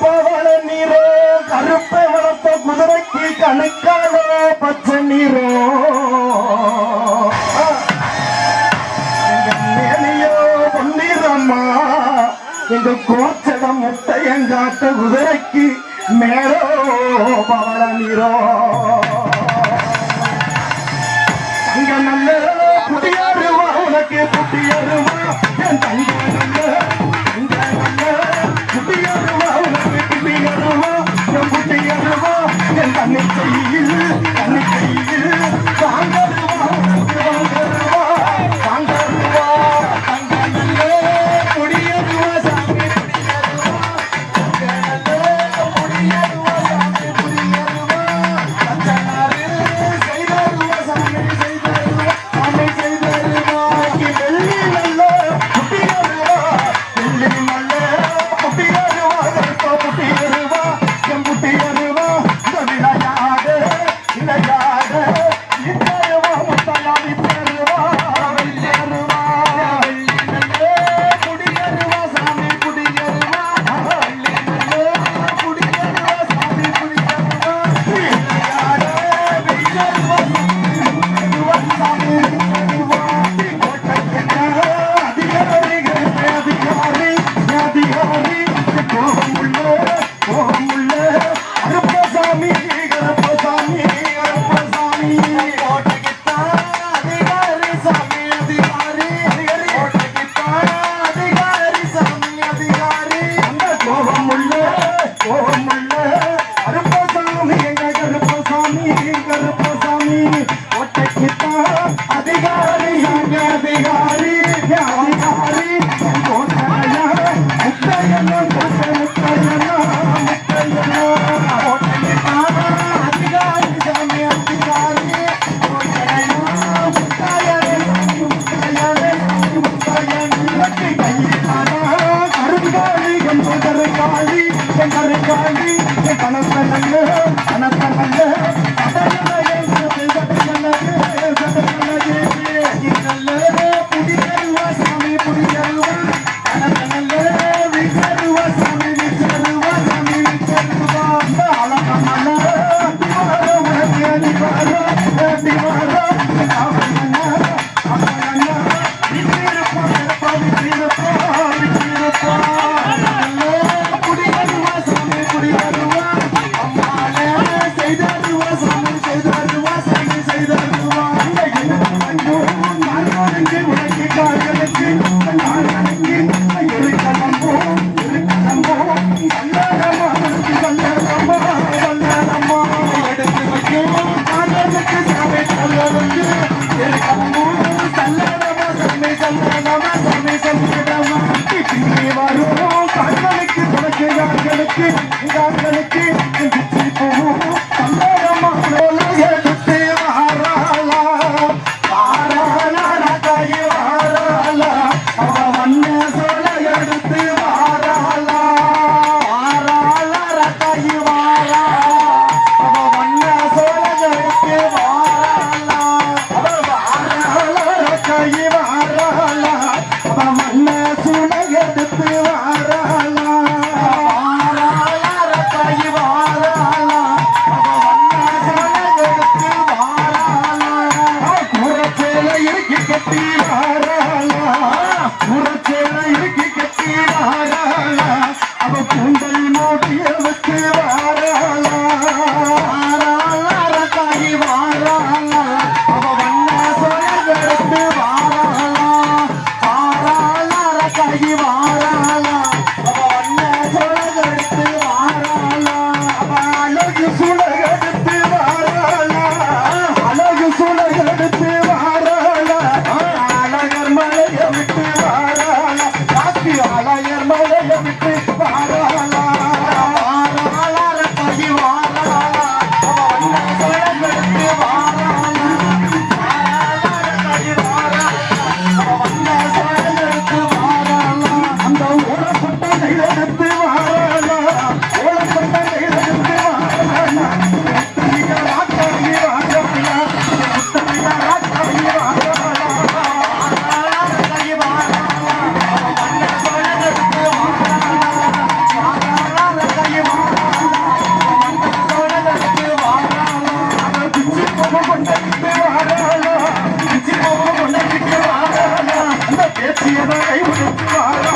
பவள நீரோ கருப்பை வளர்த்த குதிரைக்கு கணக்கான பச்சை நீரோ. மேலையோ பொன்னிறம்மா எங்க கோச்சடம் முட்டையங்காட்ட குதிரைக்கு மேலோ பவள நீரோ. அங்க நல்ல புதிய உனக்கு புதிய 이 거. Yeah. Thank you. la la 哎呀我的妈呀